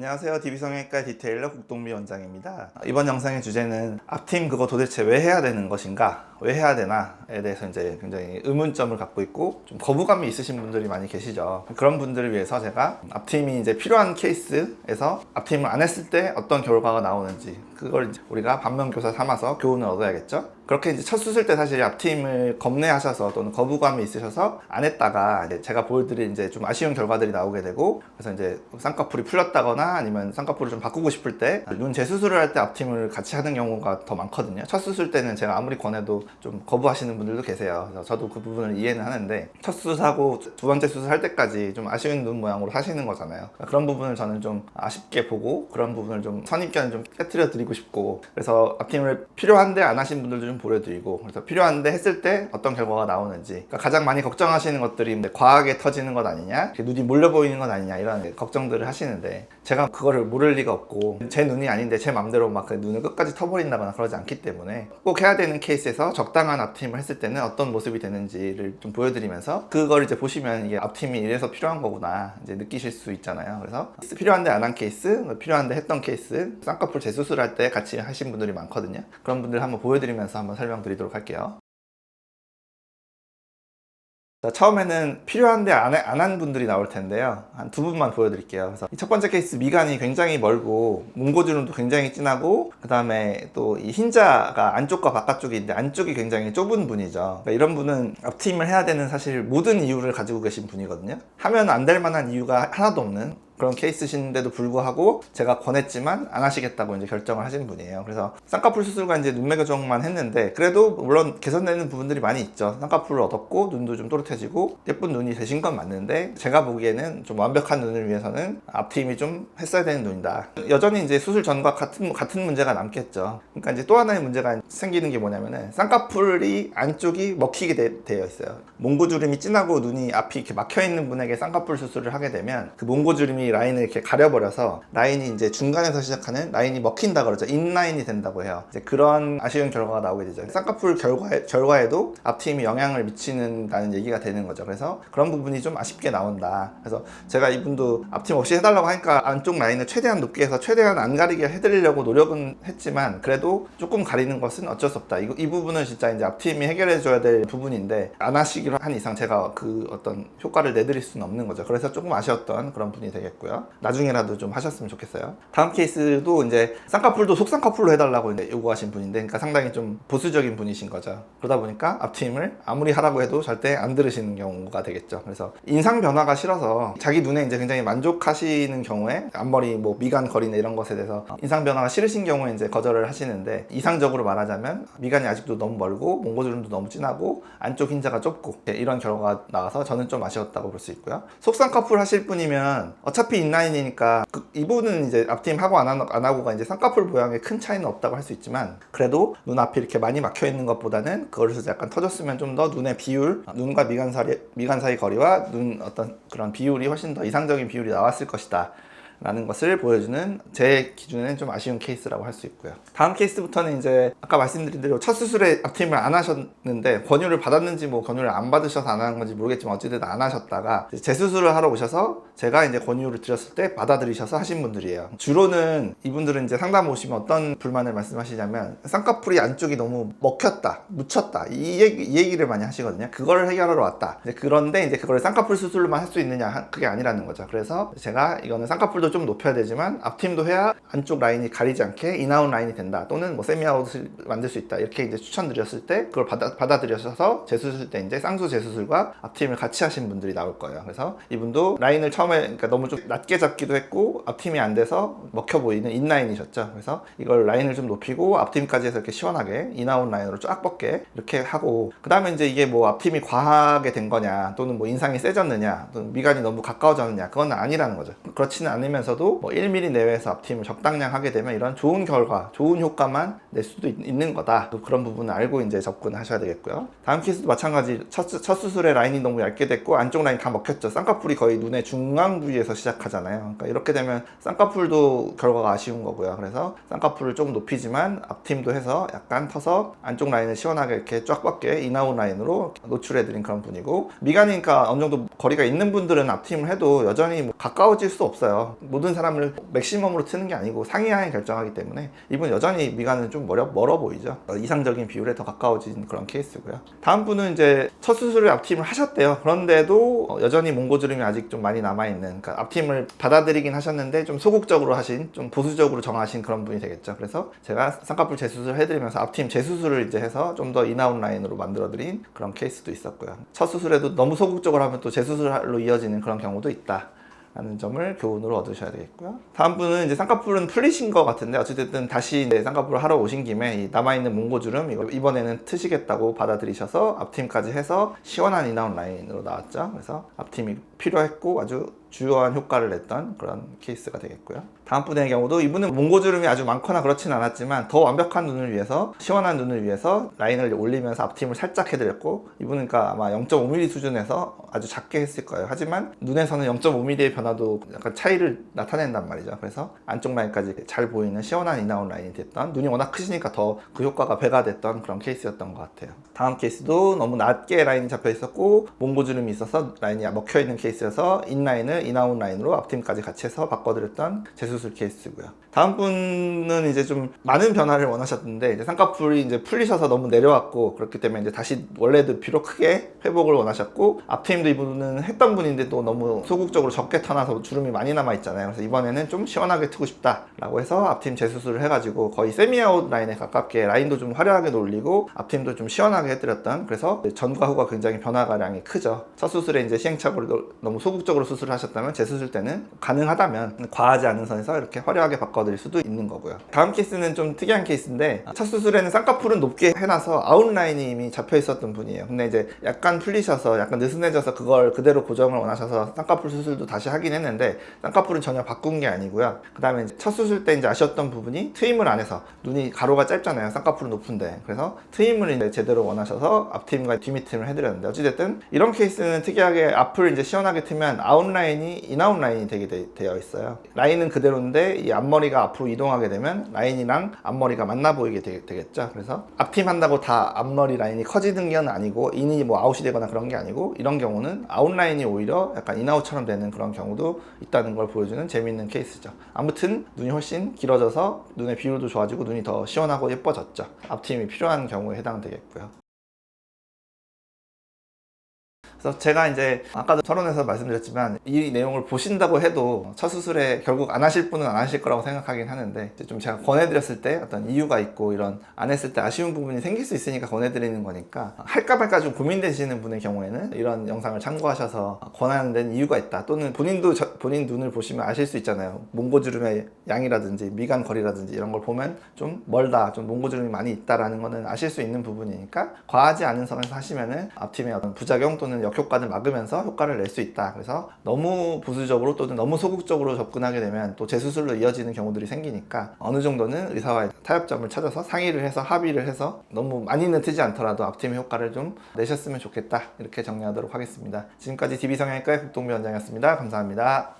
안녕하세요. DB성형외과 디테일러 국동미 원장입니다. 이번 영상의 주제는 앞팀 그거 도대체 왜 해야 되는 것인가? 왜 해야 되나에 대해서 이제 굉장히 의문점을 갖고 있고 좀 거부감이 있으신 분들이 많이 계시죠. 그런 분들을 위해서 제가 앞팀이 이제 필요한 케이스에서 앞팀을 안 했을 때 어떤 결과가 나오는지 그걸 우리가 반면교사 삼아서 교훈을 얻어야겠죠. 그렇게 이제 첫 수술 때 사실 앞팀을 겁내하셔서 또는 거부감이 있으셔서 안 했다가 이제 제가 보여드린 이제 좀 아쉬운 결과들이 나오게 되고 그래서 이제 쌍꺼풀이 풀렸다거나 아니면 쌍꺼풀을 좀 바꾸고 싶을 때 눈 재수술을 할 때 앞팀을 같이 하는 경우가 더 많거든요. 첫 수술 때는 제가 아무리 권해도 좀 거부하시는 분들도 계세요. 그래서 저도 그 부분을 이해는 하는데 첫 수술하고 두 번째 수술할 때까지 좀 아쉬운 눈 모양으로 사시는 거잖아요. 그런 부분을 저는 좀 아쉽게 보고 그런 부분을 좀 선입견을 좀 깨뜨려 드리고 싶고 그래서 앞팀을 필요한데 안 하신 분들도 좀 보여드리고 그래서 필요한데 했을 때 어떤 결과가 나오는지 그러니까 가장 많이 걱정하시는 것들이 과하게 터지는 것 아니냐 눈이 몰려 보이는 것 아니냐 이런 걱정들을 하시는데 제가 그거를 모를 리가 없고 제 눈이 아닌데 제 맘대로 막 그 눈을 끝까지 터버린다거나 그러지 않기 때문에 꼭 해야 되는 케이스에서 적당한 앞팀을 했을 때는 어떤 모습이 되는지를 좀 보여드리면서 그걸 이제 보시면 이게 앞팀이 이래서 필요한 거구나 이제 느끼실 수 있잖아요. 그래서 필요한데 안 한 케이스 필요한데 했던 케이스 쌍꺼풀 재수술할 때 같이 하신 분들이 많거든요. 그런 분들 한번 보여드리면서 한번 설명드리도록 할게요 자, 처음에는 필요한데 안 한 분들이 나올 텐데요. 한 두 분만 보여드릴게요. 그래서 이첫 번째 케이스 미간이 굉장히 멀고 몽고주름도 굉장히 진하고 그 다음에 또 이 흰자가 안쪽과 바깥쪽이 있는데 안쪽이 굉장히 좁은 분이죠. 그러니까 이런 분은 앞트임을 해야 되는 사실 모든 이유를 가지고 계신 분이거든요. 하면 안 될 만한 이유가 하나도 없는 그런 케이스신데도 불구하고 제가 권했지만 안 하시겠다고 이제 결정을 하신 분이에요. 그래서 쌍꺼풀 수술과 이제 눈매 교정만 했는데 그래도 물론 개선되는 부분들이 많이 있죠. 쌍꺼풀을 얻었고 눈도 좀 또렷해지고 예쁜 눈이 되신 건 맞는데 제가 보기에는 좀 완벽한 눈을 위해서는 앞트임이 좀 했어야 되는 눈이다. 여전히 이제 수술 전과 같은 같은 문제가 남겠죠. 그러니까 이제 또 하나의 문제가 생기는 게 뭐냐면은 쌍꺼풀이 안쪽이 먹히게 되, 되어 있어요. 몽고주름이 진하고 눈이 앞이 이렇게 막혀 있는 분에게 쌍꺼풀 수술을 하게 되면 그 몽고주름이 라인을 이렇게 가려버려서 라인이 이제 중간에서 시작하는 라인이 먹힌다 그러죠. 인라인이 된다고 해요. 이제 그런 아쉬운 결과가 나오게 되죠. 쌍꺼풀 결과에, 결과에도 앞팀이 영향을 미치는다는 얘기가 되는 거죠. 그래서 그런 부분이 좀 아쉽게 나온다. 그래서 제가 이분도 앞팀 없이 해달라고 하니까 안쪽 라인을 최대한 높게 해서 최대한 안 가리게 해드리려고 노력은 했지만 그래도 조금 가리는 것은 어쩔 수 없다. 이, 이 부분은 진짜 이제 앞팀이 해결해줘야 될 부분인데 안 하시기로 한 이상 제가 그 어떤 효과를 내드릴 수는 없는 거죠. 그래서 조금 아쉬웠던 그런 분이 되겠고 요. 나중에라도 좀 하셨으면 좋겠어요. 다음 케이스도 이제 쌍꺼풀도 속쌍꺼풀로 해달라고 이제 요구하신 분인데, 그러니까 상당히 좀 보수적인 분이신 거죠. 그러다 보니까 앞트임을 아무리 하라고 해도 절대 안 들으시는 경우가 되겠죠. 그래서 인상 변화가 싫어서 자기 눈에 이제 굉장히 만족하시는 경우에 앞머리 뭐 미간 거리나 이런 것에 대해서 인상 변화가 싫으신 경우에 이제 거절을 하시는데 이상적으로 말하자면 미간이 아직도 너무 멀고 몽고주름도 너무 진하고 안쪽 흰자가 좁고 이런 결과가 나와서 저는 좀 아쉬웠다고 볼 수 있고요. 속쌍꺼풀 하실 분이면 어차피 인라인이니까 그, 이 부분은 이제 앞팀 하고 안, 하, 안 하고가 이제 쌍꺼풀 모양에 큰 차이는 없다고 할 수 있지만 그래도 눈앞이 이렇게 많이 막혀 있는 것보다는 그것을 약간 터졌으면 좀 더 눈의 비율, 눈과 미간 사이 미간 사이 거리와 눈 어떤 그런 비율이 훨씬 더 이상적인 비율이 나왔을 것이다. 라는 것을 보여주는 제 기준에는 좀 아쉬운 케이스라고 할 수 있고요. 다음 케이스부터는 이제 아까 말씀드린 대로 첫 수술에 앞팀을 안 하셨는데 권유를 받았는지 뭐 권유를 안 받으셔서 안 하는 건지 모르겠지만 어찌됐든 안 하셨다가 재수술을 하러 오셔서 제가 이제 권유를 드렸을 때 받아들이셔서 하신 분들이에요. 주로는 이분들은 이제 상담 오시면 어떤 불만을 말씀하시냐면 쌍꺼풀이 안쪽이 너무 먹혔다, 묻혔다 이, 얘기, 이 얘기를 많이 하시거든요. 그거를 해결하러 왔다. 이제 그런데 이제 그걸 쌍꺼풀 수술로만 할 수 있느냐 그게 아니라는 거죠. 그래서 제가 이거는 쌍꺼풀 도 좀 높여야 되지만 앞팀도 해야 안쪽 라인이 가리지 않게 인아웃 라인이 된다. 또는 뭐 세미아웃을 만들 수 있다. 이렇게 이제 추천드렸을 때 그걸 받아, 받아들여서 재수술 때 이제 쌍수 재수술과 앞팀을 같이 하신 분들이 나올 거예요. 그래서 이분도 라인을 처음에 그러니까 너무 좀 낮게 잡기도 했고 앞팀이 안 돼서 먹혀 보이는 인라인이셨죠. 그래서 이걸 라인을 좀 높이고 앞팀까지 해서 이렇게 시원하게 인아웃 라인으로 쫙 뻗게 이렇게 하고 그 다음에 이제 이게 뭐 앞팀이 과하게 된 거냐 또는 뭐 인상이 세졌느냐 또는 미간이 너무 가까워졌느냐 그건 아니라는 거죠. 그렇지는 않으면 서도 뭐 1mm 내외에서 앞팀을 적당량 하게 되면 이런 좋은 결과 좋은 효과만 낼 수도 있, 는 거다. 또 그런 부분을 알고 이제 접근하셔야 되겠고요. 다음 케이스도 마찬가지. 첫, 수- 첫 수술에 라인이 너무 얇게 됐고 안쪽 라인 다 먹혔죠. 쌍꺼풀이 거의 눈의 중앙 부위에서 시작하잖아요. 그러니까 이렇게 되면 쌍꺼풀도 결과가 아쉬운 거고요. 그래서 쌍꺼풀을 조금 높이지만 앞팀도 해서 약간 터서 안쪽 라인을 시원하게 이렇게 쫙 뻗게 인아웃 라인으로 노출해드린 그런 분이고. 미간이니까 어느 정도 거리가 있는 분들은 앞팀을 해도 여전히 뭐 가까워질 수 없어요 모든 사람을 맥시멈으로 트는 게 아니고 상이하에 결정하기 때문에 이분 여전히 미간은 좀 멀어, 멀어 보이죠. 어, 이상적인 비율에 더 가까워진 그런 케이스고요. 다음 분은 이제 첫 수술을 앞팀을 하셨대요. 그런데도 어, 여전히 몽고주름이 아직 좀 많이 남아있는 그러니까 앞팀을 받아들이긴 하셨는데 좀 소극적으로 하신 좀 보수적으로 정하신 그런 분이 되겠죠. 그래서 제가 쌍꺼풀 재수술 해드리면서 앞팀 재수술을 이제 해서 좀 더 인아웃 라인으로 만들어드린 그런 케이스도 있었고요. 첫 수술에도 너무 소극적으로 하면 또 재수술로 이어지는 그런 경우도 있다. 라는 점을 교훈으로 얻으셔야 되겠고요. 다음 분은 이제 쌍꺼풀은 풀리신 것 같은데 어쨌든 다시 이제 쌍꺼풀을 하러 오신 김에 이 남아있는 몽고주름 이거 이번에는 트시겠다고 받아들이셔서 앞팀까지 해서 시원한 인아웃 라인으로 나왔죠. 그래서 앞팀이 필요했고 아주 주요한 효과를 냈던 그런 케이스가 되겠고요. 다음 분의 경우도 이분은 몽고주름이 아주 많거나 그렇진 않았지만 더 완벽한 눈을 위해서 시원한 눈을 위해서 라인을 올리면서 앞팀을 살짝 해드렸고 이분은 그러니까 아마 0.5mm 수준에서 아주 작게 했을 거예요. 하지만 눈에서는 0.5mm의 변화도 약간 차이를 나타낸단 말이죠. 그래서 안쪽 라인까지 잘 보이는 시원한 인아웃 라인이 됐던 눈이 워낙 크시니까 더 그 효과가 배가 됐던 그런 케이스였던 것 같아요. 다음 케이스도 너무 낮게 라인이 잡혀 있었고 몽고주름이 있어서 라인이 먹혀 있는 케이스 여서 인라인을 인아웃 라인으로 앞팀까지 같이 해서 바꿔드렸던 재수술 케이스고요. 다음 분은 이제 좀 많은 변화를 원하셨는데 이제 쌍꺼풀이 이제 풀리셔서 너무 내려왔고 그렇기 때문에 이제 다시 원래도 비록 크게 회복을 원하셨고 앞팀도 이분은 했던 분인데 또 너무 소극적으로 적게 터나서 주름이 많이 남아 있잖아요. 그래서 이번에는 좀 시원하게 트고 싶다라고 해서 앞팀 재수술을 해가지고 거의 세미아웃 라인에 가깝게 라인도 좀 화려하게 올리고 앞팀도 좀 시원하게 해드렸던 그래서 전과 후가 굉장히 변화가량이 크죠. 첫 수술에 이제 시행착오로 너무 소극적으로 수술을 하셨다면 재수술 때는 가능하다면 과하지 않은 선에서 이렇게 화려하게 바꿔드릴 수도 있는 거고요. 다음 케이스는 좀 특이한 케이스인데 첫 수술에는 쌍꺼풀은 높게 해놔서 아웃라인이 이미 잡혀 있었던 분이에요. 근데 이제 약간 풀리셔서 약간 느슨해져서 그걸 그대로 고정을 원하셔서 쌍꺼풀 수술도 다시 하긴 했는데 쌍꺼풀은 전혀 바꾼 게 아니고요. 그 다음에 첫 수술 때 이제 아셨던 부분이 트임을 안 해서 눈이 가로가 짧잖아요. 쌍꺼풀은 높은데 그래서 트임을 이제 제대로 원하셔서 앞트임과 뒷밑트임을 해드렸는데 어찌됐든 이런 케이스는 특이하게 앞을 이제 시원하게 트면 아웃라인이 인아웃 라인이 되게 돼- 되어 있어요. 라인은 그대로인데 이 앞머리가 앞으로 이동하게 되면 라인이랑 앞머리가 만나 보이게 되, 겠죠 그래서 앞팀 한다고 다 앞머리 라인이 커지는 건 아니고 인이 뭐 아웃이 되거나 그런 게 아니고 이런 경우는 아웃라인이 오히려 약간 인아웃처럼 되는 그런 경우도 있다는 걸 보여주는 재미있는 케이스죠. 아무튼 눈이 훨씬 길어져서 눈의 비율도 좋아지고 눈이 더 시원하고 예뻐졌죠. 앞팀이 필요한 경우에 해당되겠고요. 그래서 제가 이제 아까도 토론에서 말씀드렸지만 이 내용을 보신다고 해도 첫 수술에 결국 안 하실 분은 안 하실 거라고 생각하긴 하는데 좀 제가 권해드렸을 때 어떤 이유가 있고 이런 안 했을 때 아쉬운 부분이 생길 수 있으니까 권해드리는 거니까 할까 말까 좀 고민되시는 분의 경우에는 이런 영상을 참고하셔서 권하는 데는 이유가 있다 또는 본인도 저- 본인 눈을 보시면 아실 수 있잖아요. 몽고주름의 양이라든지 미간 거리라든지 이런 걸 보면 좀 멀다 좀 몽고주름이 많이 있다라는 거는 아실 수 있는 부분이니까 과하지 않은 선에서 하시면은 앞팀의 어떤 부작용 또는 역효과를 막으면서 효과를 낼 수 있다. 그래서 너무 보수적으로 또는 너무 소극적으로 접근하게 되면 또 재수술로 이어지는 경우들이 생기니까 어느 정도는 의사와의 타협점을 찾아서 상의를 해서 합의를 해서 너무 많이는 트지 않더라도 앞팀의 효과를 좀 내셨으면 좋겠다. 이렇게 정리하도록 하겠습니다. 지금까지 DB성형외과의 국동비 원장이었습니다. 감사합니다.